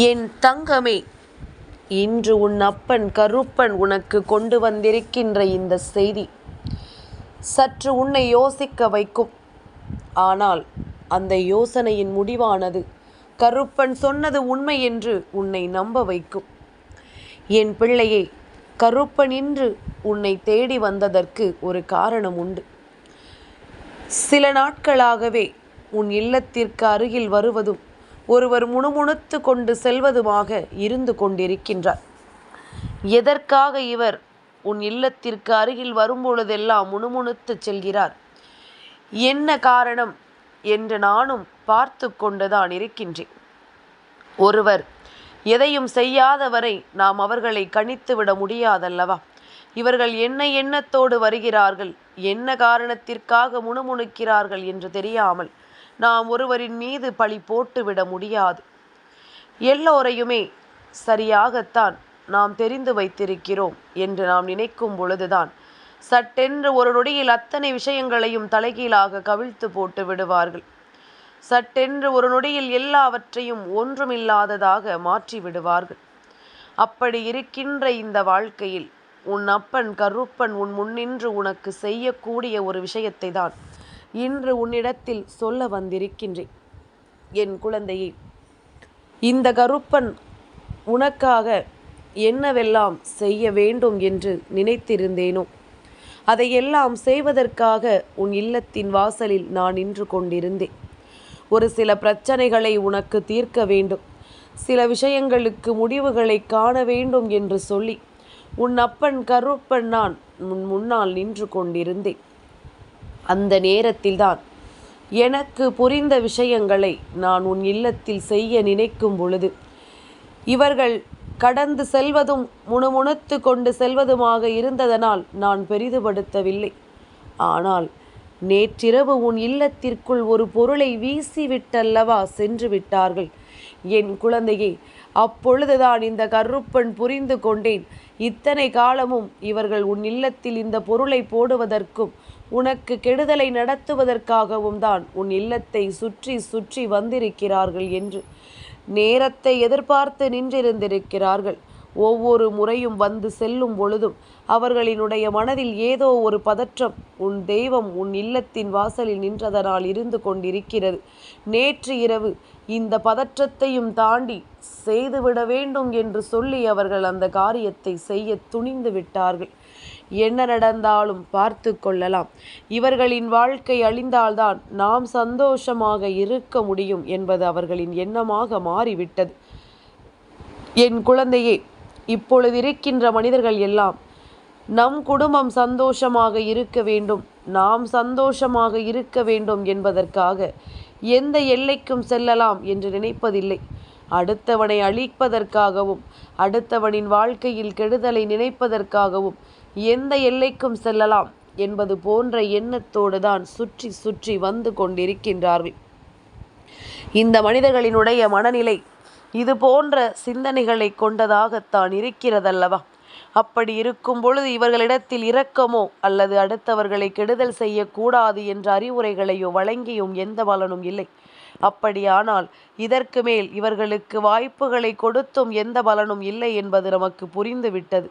என் தங்கமே இன்று உன் அப்பன் கருப்பன் உனக்கு கொண்டு வந்திருக்கின்ற இந்த செய்தி சற்று உன்னை யோசிக்க வைக்கும். ஆனால் அந்த யோசனையின் முடிவானது கருப்பன் சொன்னது உண்மை என்று உன்னை நம்ப வைக்கும். என் பிள்ளையே கருப்பன் இன்று உன்னை தேடி வந்ததற்கு ஒரு காரணம் உண்டு. சில நாட்களாகவே உன் இல்லத்திற்கு அருகில் வருவதும் ஒருவர் முணுமுணுத்து கொண்டு செல்வதுமாக இருந்து கொண்டிருக்கின்றார். எதற்காக இவர் உன் இல்லத்திற்கு அருகில் வரும்பொழுதெல்லாம் முணுமுணுத்து செல்கிறார்? என்ன காரணம் என்று நானும் பார்த்து கொண்டுதான் இருக்கின்றேன். ஒருவர் எதையும் செய்யாதவரை நாம் அவர்களை கணித்துவிட முடியாதல்லவா? இவர்கள் என்ன எண்ணத்தோடு வருகிறார்கள் என்ன காரணத்திற்காக முணுமுணுக்கிறார்கள் என்று தெரியாமல் நாம் ஒருவரின் மீது பழி போட்டுவிட முடியாது. எல்லோரையுமே சரியாகத்தான் நாம் தெரிந்து வைத்திருக்கிறோம் என்று நாம் நினைக்கும் பொழுதுதான் சட்டென்று ஒரு நொடியில் அத்தனை விஷயங்களையும் தலைகீழாக கவிழ்த்து போட்டு விடுவார்கள். சட்டென்று ஒரு நொடியில் எல்லாவற்றையும் ஒன்றுமில்லாததாக மாற்றி விடுவார்கள். அப்படி இருக்கின்ற இந்த வாழ்க்கையில் உன் அப்பன் கருப்பன் உன் முன்னின்று உனக்கு செய்யக்கூடிய ஒரு விஷயத்தை தான் இன்று உன்னிடத்தில் சொல்ல வந்திருக்கின்றேன். என் குழந்தையே இந்த கருப்பன் உனக்காக என்னவெல்லாம் செய்ய வேண்டும் என்று நினைத்திருந்தேனோ அதையெல்லாம் செய்வதற்காக உன் இல்லத்தின் வாசலில் நான் நின்று கொண்டிருந்தேன். ஒரு சில பிரச்சனைகளை உனக்கு தீர்க்க வேண்டும். சில விஷயங்களுக்கு முடிவுகளை காண வேண்டும் என்று சொல்லி உன் அப்பன் கருப்பன் நான் முன் முன்னால் நின்று கொண்டிருந்தேன். அந்த நேரத்தில்தான். எனக்கு புரிந்த விஷயங்களை நான் உன் இல்லத்தில் செய்ய நினைக்கும் பொழுது இவர்கள் கடந்து செல்வதும் முணுமுணுத்து கொண்டு செல்வதுமாக இருந்ததனால் நான் பெரிதுபடுத்தவில்லை. ஆனால் நேற்றிரவு உன் இல்லத்திற்குள் ஒரு பொருளை வீசிவிட்டல்லவா சென்று விட்டார்கள். என் குழந்தையே அப்பொழுதுதான் இந்த கருப்பன் புரிந்து கொண்டேன். இத்தனை காலமும் இவர்கள் உன் இல்லத்தில் இந்த பொருளை போடுவதற்கும் உனக்கு கெடுதலை நடத்துவதற்காகவும் தான் உன் இல்லத்தை சுற்றி சுற்றி வந்திருக்கிறார்கள் என்று நேரத்தை எதிர்பார்த்து நின்றிருந்திருக்கிறார்கள். ஒவ்வொரு முறையும் வந்து செல்லும் பொழுதும் அவர்களினுடைய மனதில் ஏதோ ஒரு பதற்றம் உன் தெய்வம் உன் இல்லத்தின் வாசலில் நின்றதனால் இருந்து கொண்டிருக்கிறது. நேற்று இரவு இந்த பதற்றத்தையும் தாண்டி செய்துவிட வேண்டும் என்று சொல்லி அவர்கள் அந்த காரியத்தை செய்ய துணிந்து விட்டார்கள். என்ன நடந்தாலும் பார்த்து கொள்ளலாம். இவர்களின் வாழ்க்கை அழிந்தால்தான் நாம் சந்தோஷமாக இருக்க முடியும் என்பது அவர்களின் எண்ணமாக மாறிவிட்டது. என் குழந்தையே இப்பொழுது இருக்கின்ற மனிதர்கள் எல்லாம் நம் குடும்பம் சந்தோஷமாக இருக்க வேண்டும் நாம் சந்தோஷமாக இருக்க வேண்டும் என்பதற்காக எந்த எல்லைக்கும் செல்லலாம் என்று நினைப்பதில்லை. அடுத்தவனை அழிப்பதற்காகவும் அடுத்தவனின் வாழ்க்கையில் கெடுதலை நினைப்பதற்காகவும் எந்த எல்லைக்கும் செல்லலாம் என்பது போன்ற எண்ணத்தோடு தான் சுற்றி சுற்றி வந்து கொண்டிருக்கின்றார்கள். இந்த மனிதர்களினுடைய மனநிலை இது போன்ற சிந்தனைகளை கொண்டதாகத்தான் இருக்கிறதல்லவா? அப்படி இருக்கும் பொழுது இவர்களிடத்தில் இரக்கமோ அல்லது அடுத்தவர்களை கெடுதல் செய்யக்கூடாது என்ற அறிவுரைகளையோ வழங்கியும் எந்த பலனும் இல்லை. அப்படியானால் இதற்கு மேல் இவர்களுக்கு வாய்ப்புகளை கொடுத்தும் எந்த பலனும் இல்லை என்பது நமக்கு புரிந்துவிட்டது.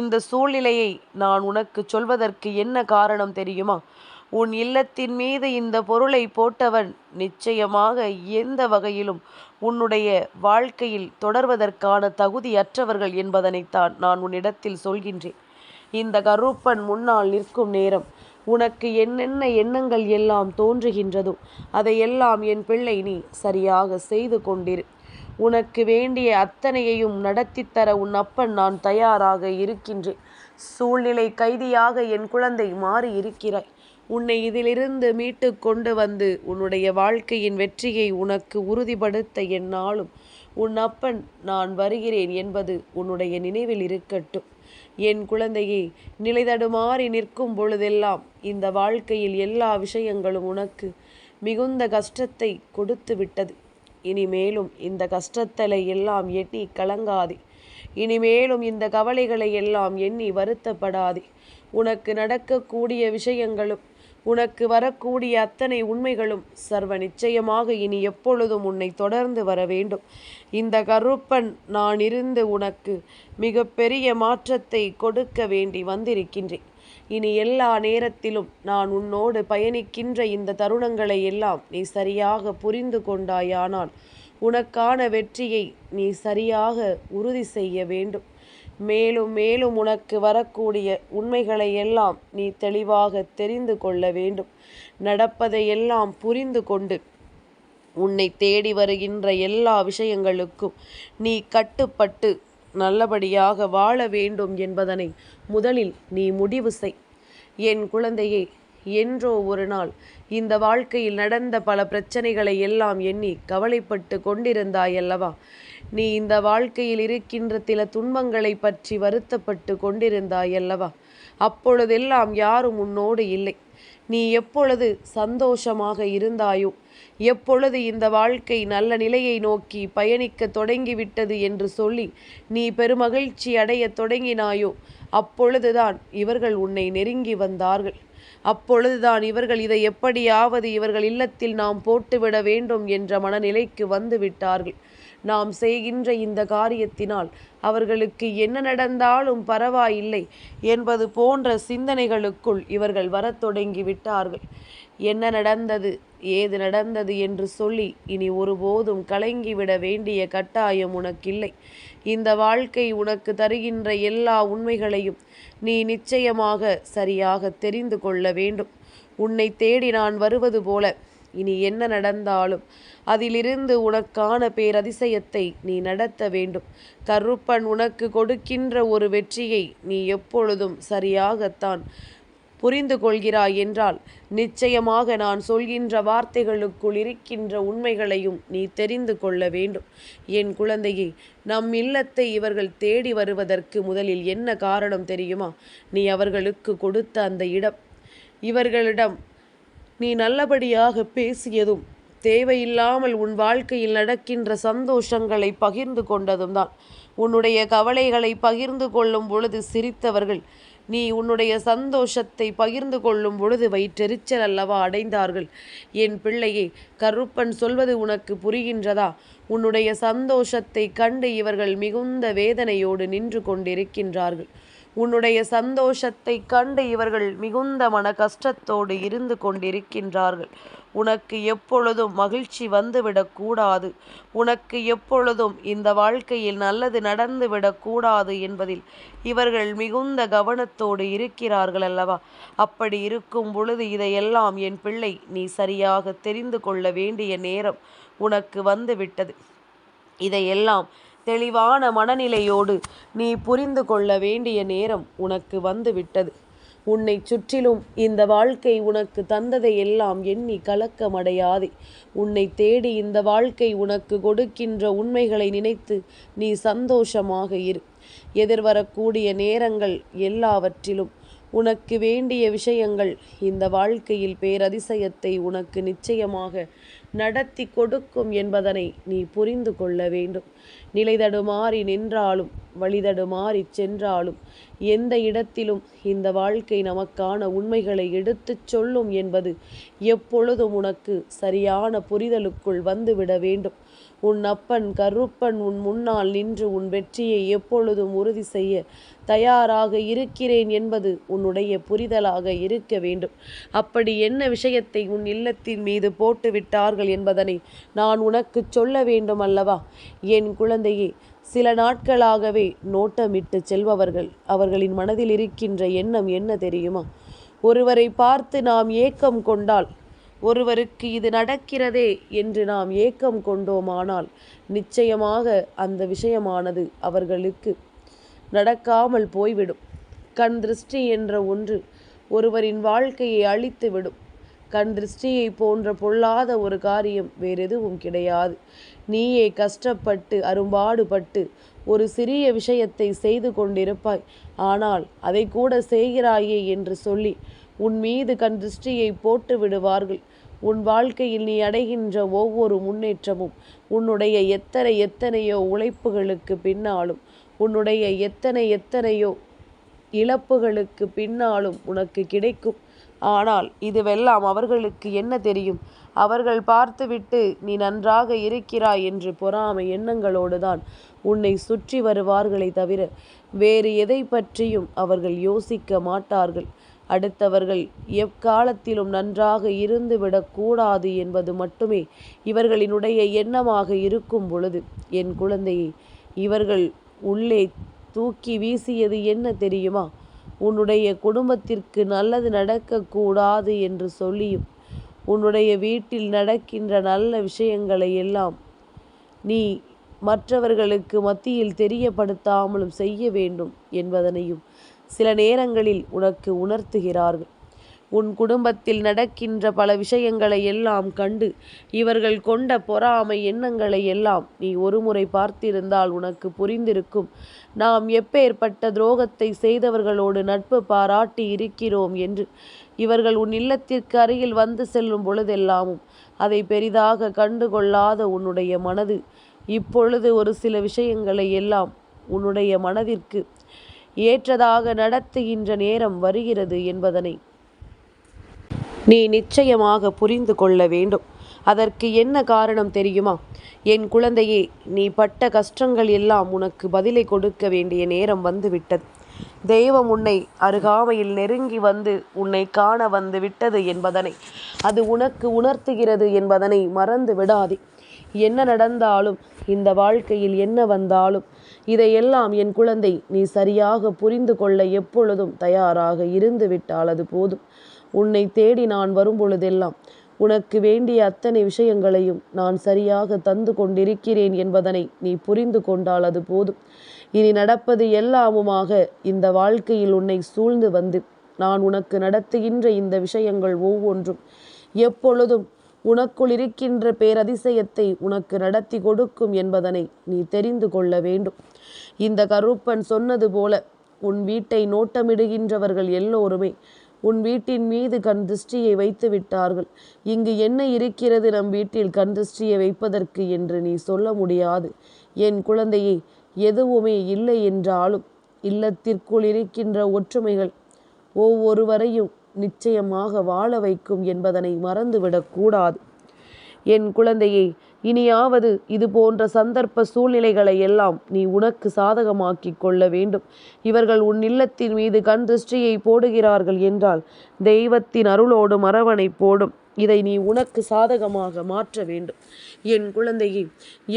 இந்த சூழ்நிலையை நான் உனக்கு சொல்வதற்கு என்ன காரணம் தெரியுமா? உன் இல்லத்தின் மீது இந்த பொருளை போட்டவன் நிச்சயமாக எந்த வகையிலும் உன்னுடைய வாழ்க்கையில் தொடர்வதற்கான தகுதியற்றவர்கள் என்பதனைத்தான் நான் உன்னிடத்தில் சொல்கின்றேன். இந்த கருப்பன் முன்னால் நிற்கும் நேரம் உனக்கு என்னென்ன எண்ணங்கள் எல்லாம் தோன்றுகின்றதோ அதையெல்லாம் என் பிள்ளை நீ சரியாக செய்து கொண்டிரு. உனக்கு வேண்டிய அத்தனையையும் நடத்தித்தர உன் அப்பன் நான் தயாராக இருக்கின்றேன். சூழ்நிலை கைதியாக என் குழந்தை மாறி இருக்கிறாய் உன்னை இதிலிருந்து மீட்டு கொண்டு வந்து உன்னுடைய வாழ்க்கையின் வெற்றியை உனக்கு உறுதிப்படுத்த என்னாலும் உன் அப்பன் நான் வருகிறேன் என்பது உன்னுடைய நினைவில் இருக்கட்டும். என் குழந்தையே நிலைதடுமாறி நிற்கும் பொழுதெல்லாம் இந்த வாழ்க்கையில் எல்லா விஷயங்களும் உனக்கு மிகுந்த கஷ்டத்தை கொடுத்து விட்டது. இனிமேலும் இந்த கஷ்டத்தலை எல்லாம் எண்ணி கலங்காதே. இனிமேலும் இந்த கவலைகளை எல்லாம் எண்ணி வருத்தப்படாதே. உனக்கு நடக்கக்கூடிய விஷயங்களும் உனக்கு வரக்கூடிய அத்தனை உண்மைகளும் சர்வ நிச்சயமாக இனி எப்பொழுதும் உன்னை தொடர்ந்து வர வேண்டும். இந்த கருப்பன் நான் இருந்து உனக்கு மிக பெரிய மாற்றத்தை கொடுக்க வேண்டி வந்திருக்கின்றேன். இனி எல்லா நேரத்திலும் நான் உன்னோடு பயணிக்கின்ற இந்த தருணங்களை எல்லாம் நீ சரியாக புரிந்து கொண்டாயானால் உனக்கான வெற்றியை நீ சரியாக உறுதி செய்ய வேண்டும். மேலும் மேலும் உனக்கு வரக்கூடிய உண்மைகளை எல்லாம் நீ தெளிவாக தெரிந்து கொள்ள வேண்டும். நடப்பதை எல்லாம் புரிந்து கொண்டு உன்னை தேடி வருகின்ற எல்லா விஷயங்களுக்கும் நீ கட்டுப்பட்டு நல்லபடியாக வாழ வேண்டும் என்பதனை முதலில் நீ முடிவு செய். என் குழந்தையே என்றோ ஒரு நாள் இந்த வாழ்க்கையில் நடந்த பல பிரச்சனைகளை எல்லாம் எண்ணி கவலைப்பட்டு கொண்டிருந்தாயல்லவா? நீ இந்த வாழ்க்கையில் இருக்கின்ற சில துன்பங்களை பற்றி வருத்தப்பட்டு கொண்டிருந்தாயல்லவா? அப்பொழுதெல்லாம் யாரும் உன்னோடு இல்லை. நீ எப்பொழுது சந்தோஷமாக இருந்தாயோ எப்பொழுது இந்த வாழ்க்கை நல்ல நிலையை நோக்கி பயணிக்க தொடங்கிவிட்டது என்று சொல்லி நீ பெருமகிழ்ச்சி அடைய தொடங்கினாயோ அப்பொழுதுதான் இவர்கள் உன்னை நெருங்கி வந்தார்கள். அப்பொழுதுதான் இவர்கள் இதை எப்படியாவது இவர்கள் இல்லத்தில் நாம் போட்டுவிட வேண்டும் என்ற மனநிலைக்கு வந்து விட்டார்கள். நாம் செய்கின்ற இந்த காரியத்தினால் அவர்களுக்கு என்ன நடந்தாலும் பரவாயில்லை என்பது போன்ற சிந்தனைகளுக்குள் இவர்கள் வரத் தொடங்கி விட்டார்கள். என்ன நடந்தது? ஏது நடந்தது என்று சொல்லி இனி ஒருபோதும் கலங்கிவிட வேண்டிய கட்டாயம் உனக்கில்லை. இந்த வாழ்க்கை உனக்கு தருகின்ற எல்லா உண்மைகளையும் நீ நிச்சயமாக சரியாக தெரிந்து கொள்ள வேண்டும். உன்னை தேடி நான் வருவது போல இனி என்ன நடந்தாலும் அதிலிருந்து உனக்கான பேரதிசயத்தை நீ நடத்த வேண்டும். கருப்பன் உனக்கு கொடுக்கின்ற ஒரு வெற்றியை நீ எப்பொழுதும் சரியாகத்தான் புரிந்து கொள்கிறாய் என்றால் நிச்சயமாக நான் சொல்கின்ற வார்த்தைகளுக்குள் இருக்கின்ற உண்மைகளையும் நீ தெரிந்து கொள்ள வேண்டும். என் குழந்தையை நம் இல்லத்தை இவர்கள் தேடி வருவதற்கு முதலில் என்ன காரணம் தெரியுமா? நீ அவர்களுக்கு கொடுத்த அந்த இடம். இவர்களிடம் நீ நல்லபடியாக பேசியதும் தேவையில்லாமல் உன் வாழ்க்கையில் நடக்கின்ற சந்தோஷங்களை பகிர்ந்து கொண்டதும் தான் உன்னுடைய கவலைகளை பகிர்ந்து கொள்ளும் பொழுது சிரித்தவர்கள் நீ உன்னுடைய சந்தோஷத்தை பகிர்ந்து கொள்ளும் பொழுது வயிற்றெரிச்சல் அல்லவா அடைந்தார்கள்? என் பிள்ளையே கருப்பன் சொல்வது உனக்கு புரிகின்றதா? உன்னுடைய சந்தோஷத்தை கண்டு இவர்கள் மிகுந்த வேதனையோடு நின்று கொண்டிருக்கின்றார்கள். உன்னுடைய சந்தோஷத்தை கண்டு இவர்கள் மிகுந்த மன கஷ்டத்தோடு இருந்து கொண்டிருக்கின்றார்கள். உனக்கு எப்பொழுதும் மகிழ்ச்சி வந்துவிடக்கூடாது உனக்கு எப்பொழுதும் இந்த வாழ்க்கையில் நல்லது நடந்துவிடக்கூடாது என்பதில் இவர்கள் மிகுந்த கவனத்தோடு இருக்கிறார்கள் அல்லவா? அப்படி இருக்கும் பொழுது இதையெல்லாம் என் பிள்ளை நீ சரியாக தெரிந்து கொள்ள வேண்டிய நேரம் உனக்கு வந்துவிட்டது. இதையெல்லாம் தெளிவான மனநிலையோடு நீ புரிந்து கொள்ள வேண்டிய நேரம் உனக்கு வந்துவிட்டது. உன்னை சுற்றிலும் இந்த வாழ்க்கை உனக்கு தந்ததை எல்லாம் எண்ணி கலக்கமடையாதே. உன்னை தேடி இந்த வாழ்க்கை உனக்கு கொடுக்கின்ற உண்மைகளை நினைத்து நீ சந்தோஷமாக இரு. எதிர்வரக்கூடிய நேரங்கள் எல்லாவற்றிலும் உனக்கு வேண்டிய விஷயங்கள் இந்த வாழ்க்கையில் பேரதிசயத்தை உனக்கு நிச்சயமாக நடத்தி கொடுக்கும் என்பதனை நீ புரிந்து கொள்ள வேண்டும். நிலைதடுமாறி நின்றாலும் வழிதடுமாறி சென்றாலும் எந்த இடத்திலும் இந்த வாழ்க்கை நமக்கான உண்மைகளை எடுத்துச் சொல்லும் என்பது எப்பொழுதும் உனக்கு சரியான புரிதலுக்குள் வந்துவிட வேண்டும். உன் அப்பன் கருப்பன் உன் முன்னால் நின்று உன் வெற்றியை எப்பொழுதும் உறுதி செய்ய தயாராக இருக்கிறேன் என்பது உன்னுடைய புரிதலாக இருக்க வேண்டும். அப்படி என்ன விஷயத்தை உன் இல்லத்தின் மீது போட்டு விட்டார்கள் என்பதனை நான் உனக்கு சொல்ல வேண்டும் அல்லவா? என் குழந்தையே சில நாட்களாகவே நோட்டமிட்டு செல்பவர்கள் அவர்களின் மனதில் இருக்கின்ற எண்ணம் என்ன தெரியுமா? ஒருவரை பார்த்து நாம் ஏக்கம் கொண்டால் ஒருவருக்கு இது நடக்கிறதே என்று நாம் ஏக்கம் கொண்டோமானால் நிச்சயமாக அந்த விஷயமானது அவர்களுக்கு நடக்காமல் போய்விடும். கண் திருஷ்டி என்ற ஒன்று ஒருவரின் வாழ்க்கையை அழித்துவிடும். கண் திருஷ்டியை போன்ற பொல்லாத ஒரு காரியம் வேறெதுவும் கிடையாது. நீயே கஷ்டப்பட்டு அரும்பாடுபட்டு ஒரு சிறிய விஷயத்தை செய்து கொண்டிருப்பாய். ஆனால் அதை கூட செய்கிறாயே என்று சொல்லி உன் மீது கண் திருஷ்டியை போட்டு விடுவார்கள். உன் வாழ்க்கையில் நீ அடைகின்ற ஒவ்வொரு முன்னேற்றமும் உன்னுடைய எத்தனை எத்தனையோ உழைப்புகளுக்கு பின்னாலும் உன்னுடைய எத்தனை எத்தனையோ இழப்புகளுக்கு பின்னாலும் உனக்கு கிடைக்கும். ஆனால் இதுவெல்லாம் அவர்களுக்கு என்ன தெரியும்? அவர்கள் பார்த்துவிட்டு நீ நன்றாக இருக்கிறாய் என்று பொறாமை எண்ணங்களோடுதான் உன்னை சுற்றி வருவார்களே தவிர வேறு எதை பற்றியும் அவர்கள் யோசிக்க மாட்டார்கள். அடுத்தவர்கள் எக்காலத்திலும் நன்றாக இருந்துவிடக்கூடாது என்பது மட்டுமே இவர்களினுடைய எண்ணமாக இருக்கும் பொழுது. என் குழந்தையை இவர்கள் உள்ளே தூக்கி வீசியது என்ன தெரியுமா? உன்னுடைய குடும்பத்திற்கு நல்லது நடக்கக்கூடாது என்று சொல்லியும் உன்னுடைய வீட்டில் நடக்கின்ற நல்ல விஷயங்களை எல்லாம் நீ மற்றவர்களுக்கு மத்தியில் தெரியப்படுத்தாமலும் செய்ய வேண்டும் என்பதனையும் சில நேரங்களில் உனக்கு உணர்த்துகிறார்கள். உன் குடும்பத்தில் நடக்கின்ற பல விஷயங்களை எல்லாம் கண்டு இவர்கள் கொண்ட பொறாமை எண்ணங்களை எல்லாம் நீ ஒருமுறை பார்த்திருந்தால் உனக்கு புரிந்திருக்கும். நாம் எப்பேற்பட்ட துரோகத்தை செய்தவர்களோடு நட்பு பாராட்டி இருக்கிறோம் என்று இவர்கள் உன் இல்லத்திற்கு அருகில் வந்து செல்லும் பொழுதெல்லாமும் அதை பெரிதாக கண்டுகொள்ளாத உன்னுடைய மனது. இப்பொழுது ஒரு சில விஷயங்களை எல்லாம் உன்னுடைய மனதிற்கு ஏற்றதாக நடத்துகின்ற நேரம் வருகிறது என்பதனை நீ நிச்சயமாக புரிந்து கொள்ள வேண்டும். அதற்கு என்ன காரணம் தெரியுமா? என் குழந்தையே நீ பட்ட கஷ்டங்கள் எல்லாம் உனக்கு பதிலை கொடுக்க வேண்டிய நேரம் வந்துவிட்டது. தெய்வம் உன்னை அருகாமையில் நெருங்கி வந்து உன்னை காண வந்து விட்டது என்பதனை அது உனக்கு உணர்த்துகிறது என்பதனை மறந்து விடாதே. என்ன நடந்தாலும் இந்த வாழ்க்கையில் என்ன வந்தாலும் இதையெல்லாம் என் குழந்தை நீ சரியாக புரிந்து கொள்ள எப்பொழுதும் தயாராக இருந்து விட்டால் அது போதும். உன்னை தேடி நான் வரும்பொழுதெல்லாம் உனக்கு வேண்டிய அத்தனை விஷயங்களையும் நான் சரியாக தந்து கொண்டிருக்கிறேன் என்பதனை நீ புரிந்து கொண்டால் அது போதும். இனி நடப்பது எல்லாமுமாக இந்த வாழ்க்கையில் உன்னை சூழ்ந்து வந்து நான் உனக்கு நடத்துகின்ற இந்த விஷயங்கள் ஒவ்வொன்றும் எப்பொழுதும் உனக்குள் இருக்கின்ற பேரதிசயத்தை உனக்கு நடத்தி கொடுக்கும் என்பதனை நீ தெரிந்து கொள்ள வேண்டும். இந்த கருப்பன் சொன்னது போல உன் வீட்டை நோட்டமிடுகின்றவர்கள் எல்லோருமே உன் வீட்டின் மீது கண் திருஷ்டியை வைத்து விட்டார்கள். இங்கு என்ன இருக்கிறது நம் வீட்டில் கண் திருஷ்டியை வைப்பதற்கு என்று நீ சொல்ல முடியாது. என் குழந்தையை எதுவுமே இல்லை என்றாலும் இல்லத்திற்குள் இருக்கின்ற ஒற்றுமைகள் ஒவ்வொருவரையும் நிச்சயமாக வாழ வைக்கும் என்பதனை மறந்துவிடக்கூடாது என் குழந்தையை இனியாவது இது போன்ற சந்தர்ப்ப சூழ்நிலைகளை எல்லாம் நீ உனக்கு சாதகமாக்கிக் கொள்ள வேண்டும். இவர்கள் உன் இல்லத்தின் மீது கண் திருஷ்டியை போடுகிறார்கள் என்றால் தெய்வத்தின் அருளோடும் அரவணை போடும் இதை நீ உனக்கு சாதகமாக மாற்ற வேண்டும். என் குழந்தையை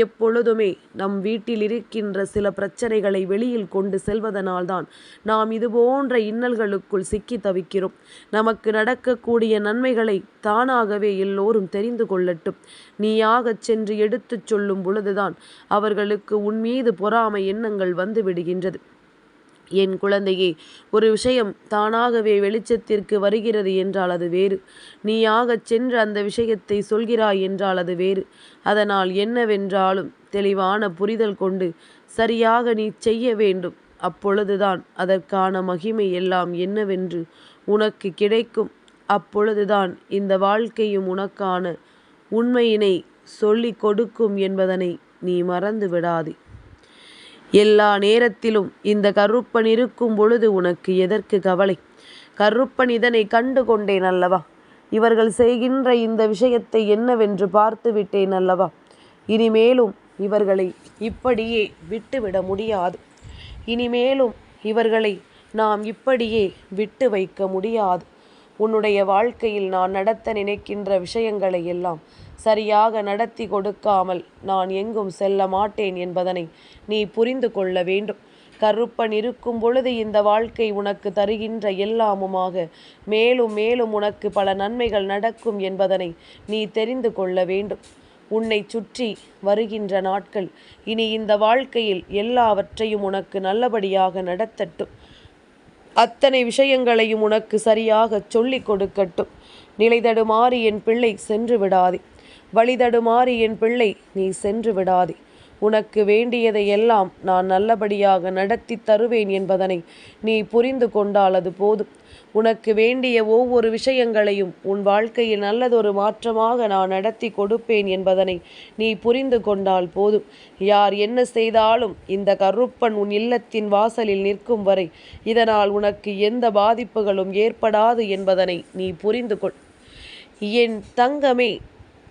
எப்பொழுதுமே நம் வீட்டில் இருக்கின்ற சில பிரச்சனைகளை வெளியில் கொண்டு செல்வதனால்தான் நாம் இது போன்ற இன்னல்களுக்குள் சிக்கி தவிக்கிறோம். நமக்கு நடக்கக்கூடிய நன்மைகளை தானாகவே எல்லோரும் தெரிந்து கொள்ளட்டும். நீயாகச் சென்று எடுத்துச் சொல்லும் பொழுதுதான் அவர்களுக்கு உன் மீது பொறாமை எண்ணங்கள் வந்து விடுகின்றது. என் குழந்தையே ஒரு விஷயம் தானாகவே வெளிச்சத்திற்கு வருகிறது என்றால் அது வேறு. நீயாகச் சென்று அந்த விஷயத்தை சொல்கிறாய் என்றால் அது வேறு. அதனால் என்னவென்றாலும் தெளிவான புரிதல் கொண்டு சரியாக நீ செய்ய வேண்டும். அப்பொழுதுதான் அதற்கான மகிமை எல்லாம் என்னவென்று உனக்கு கிடைக்கும். அப்பொழுதுதான் இந்த வாழ்க்கையும் உனக்கான உண்மையினை சொல்லிக் கொடுக்கும் என்பதனை நீ மறந்து விடாதே எல்லா நேரத்திலும் இந்த கருப்பன் இருக்கும் பொழுது உனக்கு எதற்கு கவலை? கருப்பன் இதனை கண்டு கொண்டேன் அல்லவா? இவர்கள் செய்கின்ற இந்த விஷயத்தை என்னவென்று பார்த்து விட்டேன் அல்லவா? இனிமேலும் இவர்களை இப்படியே விட்டுவிட முடியாது. இனிமேலும் இவர்களை நாம் இப்படியே விட்டு வைக்க முடியாது. உன்னுடைய வாழ்க்கையில் நான் நடத்த நினைக்கின்ற விஷயங்களை எல்லாம் சரியாக நடத்தி கொடுக்காமல் நான் எங்கும் செல்ல மாட்டேன் என்பதனை நீ புரிந்து கொள்ள வேண்டும். கருப்பன் இருக்கும் பொழுது இந்த வாழ்க்கை உனக்கு தருகின்ற எல்லாமுமாக மேலும் மேலும் உனக்கு பல நன்மைகள் நடக்கும் என்பதனை நீ தெரிந்து கொள்ள வேண்டும். உன்னை சுற்றி வருகின்ற நாட்கள் இனி இந்த வாழ்க்கையில் எல்லாவற்றையும் உனக்கு நல்லபடியாக நடத்தட்டும். அத்தனை விஷயங்களையும் உனக்கு சரியாக சொல்லிக் கொடுக்கட்டும். நிலைதடுமாறி என் பிள்ளை சென்று விடாதே. வழிதடுமாறி என் பிள்ளை நீ சென்று விடாதே. உனக்கு வேண்டியதை எல்லாம் நான் நல்லபடியாக நடத்தி தருவேன் என்பதனை நீ புரிந்து கொண்டால் அது போதும். உனக்கு வேண்டிய ஒவ்வொரு விஷயங்களையும் உன் வாழ்க்கையில் நல்லதொரு மாற்றமாக நான் நடத்தி கொடுப்பேன் என்பதனை நீ புரிந்து கொண்டால் போதும். யார் என்ன செய்தாலும் இந்த கருப்பன் உன் இல்லத்தின் வாசலில் நிற்கும் வரை இதனால் உனக்கு எந்த பாதிப்புகளும் ஏற்படாது என்பதனை நீ புரிந்து கொள். என் தங்கமே